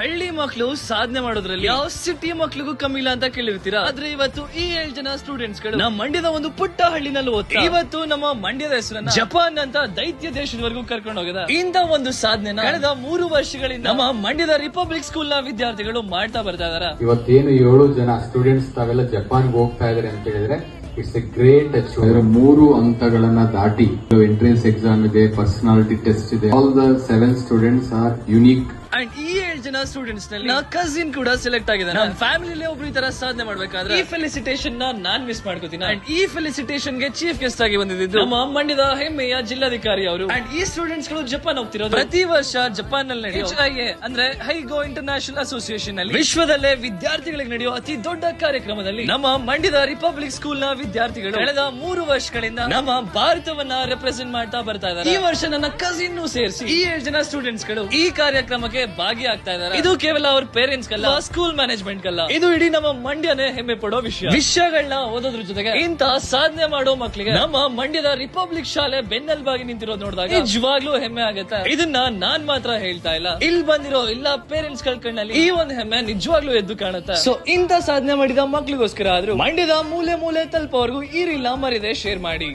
ಹಳ್ಳಿ ಮಕ್ಕಳು ಸಾಧನೆ ಮಾಡೋದ್ರಲ್ಲಿ ಯಾವ ಸಿಟಿ ಮಕ್ಳಿಗೂ ಕಮ್ಮಿ ಇಲ್ಲ ಅಂತ ಕೇಳಿರ್ತೀರಾ? ಆದ್ರೆ ಇವತ್ತು ಈ ಏಳು ಜನ ಸ್ಟೂಡೆಂಟ್ಸ್ಗಳು ನಮ್ಮ ಮಂಡ್ಯದ ಒಂದು ಪುಟ್ಟ ಹಳ್ಳಿನಲ್ಲಿ ಓದ್ತಾ ಇವತ್ತು ನಮ್ಮ ಮಂಡ್ಯದ ಹೆಸರನ್ನ ಜಪಾನ್ ಅಂತ ದೈತ್ಯ ದೇಶದವರೆಗೂ ಕರ್ಕೊಂಡು ಹೋಗದ. ಇಂತ ಒಂದು ಸಾಧನೆ ಕಳೆದ ಮೂರು ವರ್ಷಗಳಿಂದ ನಮ್ಮ ಮಂಡ್ಯದ ರಿಪಬ್ಲಿಕ್ ಸ್ಕೂಲ್ನ ವಿದ್ಯಾರ್ಥಿಗಳು ಮಾಡ್ತಾ ಬರ್ತಾ ಇದಾರ. ಇವತ್ತೇನು ಏಳು ಜನ ಸ್ಟೂಡೆಂಟ್ಸ್ ತಾವೆಲ್ಲ ಜಪಾನ್ ಹೋಗ್ತಾ ಇದಾರೆ ಅಂತ ಹೇಳಿದ್ರೆ ಇಟ್ಸ್ ಎ ಗ್ರೇಟ್ ಅಚೀವ್ ಮೂರು ಹಂತಗಳನ್ನ ದಾಟಿ ಎಂಟ್ರೆನ್ಸ್ ಎಕ್ಸಾಮ್ ಇದೆ ಪರ್ಸನಾಲಿಟಿ ಟೆಸ್ಟ್ ಇದೆ. All the seven students are unique and ಈ ಜನ ಸ್ಟೂಡೆಂಟ್ಸ್ನಲ್ಲಿ ನನ್ನ ಕಸಿನ್ ಕೂಡ ಸೆಲೆಕ್ಟ್ ಆಗಿದೆ ನಮ್ಮ ಫ್ಯಾಮಿಲಿ ಒಬ್ರು ಈ ತರ ಸಾಧನೆ ಮಾಡ್ಬೇಕಾದ್ರೆ ಈ ಫೆಲಿಸಿಟೇಷನ್ನ ನಾನ್ ಮಿಸ್ ಮಾಡ್ಕೋತೀನಿ. ಅಂಡ್ ಈ ಫೆಲಿಸಿಟೇಷನ್ಗೆ ಚೀಫ್ ಗೆಸ್ಟ್ ಆಗಿ ಬಂದಿದ್ದು ನಮ್ಮ ಮಂಡ್ಯದ ಹೆಮ್ಮೆಯ ಜಿಲ್ಲಾಧಿಕಾರಿ ಅವರು. ಅಂಡ್ ಈ ಸ್ಟೂಡೆಂಟ್ಸ್ಗಳು ಜಪಾನ್ ಹೋಗ್ತಿರೋದು. ಪ್ರತಿ ವರ್ಷ ಜಪಾನ್ನಲ್ಲಿ ನಡೆಯೋ HIA ಅಂದ್ರೆ ಹೈಗೋ ಇಂಟರ್ನ್ಯಾಷನಲ್ ಅಸೋಸಿಯೇಷನ್ನಲ್ಲಿ ವಿಶ್ವದಲ್ಲೇ ವಿದ್ಯಾರ್ಥಿಗಳಿಗೆ ನಡೆಯುವ ಅತಿ ದೊಡ್ಡ ಕಾರ್ಯಕ್ರಮದಲ್ಲಿ ನಮ್ಮ ಮಂಡ್ಯದ ರಿಪಬ್ಲಿಕ್ ಸ್ಕೂಲ್ನ ವಿದ್ಯಾರ್ಥಿಗಳು ಕಳೆದ ಮೂರು ವರ್ಷಗಳಿಂದ ನಮ್ಮ ಭಾರತವನ್ನ ರೆಪ್ರೆಸೆಂಟ್ ಮಾಡ್ತಾ ಬರ್ತಾ ಇದ್ದಾರೆ. ಈ ವರ್ಷ ನನ್ನ ಕಸಿನ್ ಸೇರಿಸಿ ಈ ಏಳು ಜನ ಸ್ಟೂಡೆಂಟ್ಸ್ಗಳು ಈ ಕಾರ್ಯಕ್ರಮಕ್ಕೆ ಭಾಗಿಯಾಗ್ತಾ ಇದ್ದಾರೆ ಇದು ಕೇವಲ ಅವ್ರ ಪೇರೆಂಟ್ಸ್ ಕಲ್ಲ ಸ್ಕೂಲ್ ಮ್ಯಾನೇಜ್ಮೆಂಟ್ ಕಲ್ಲ ಇದು ಇಡೀ ನಮ್ಮ ಮಂಡ್ಯನೇ ಹೆಮ್ಮೆ ಪಡೋ ವಿಷಯ. ವಿಷಯಗಳನ್ನ ಓದೋದ್ರ ಜೊತೆಗೆ ಇಂತಹ ಸಾಧನೆ ಮಾಡೋ ಮಕ್ಕಳಿಗೆ ನಮ್ಮ ಮಂಡ್ಯದ ರಿಪಬ್ಲಿಕ್ ಶಾಲೆ ಬೆನ್ನೆಲ್ಬಾಗಿ ನಿಂತಿರೋದ್ ನೋಡಿದಾಗ ನಿಜವಾಗ್ಲೂ ಹೆಮ್ಮೆ ಆಗುತ್ತೆ. ಇದನ್ನ ನಾನ್ ಮಾತ್ರ ಹೇಳ್ತಾ ಇಲ್ಲ. ಇಲ್ಲಿ ಬಂದಿರೋ ಇಲ್ಲ ಪೇರೆಂಟ್ಸ್ಗಳ ಕಣ್ಣಲ್ಲಿ ಈ ಒಂದು ಹೆಮ್ಮೆ ನಿಜವಾಗ್ಲೂ ಎದ್ದು ಕಾಣುತ್ತೆ. ಸೊ ಇಂತ ಸಾಧನೆ ಮಾಡಿದ ಮಕ್ಳಿಗೋಸ್ಕರ ಆದ್ರೂ ಮಂಡ್ಯದ ಮೂಲೆ ಮೂಲೆ ತಲುಪೋವರೆಗೂ ಈ ರೀಲ್ ಮರಿದೆ ಶೇರ್ ಮಾಡಿ.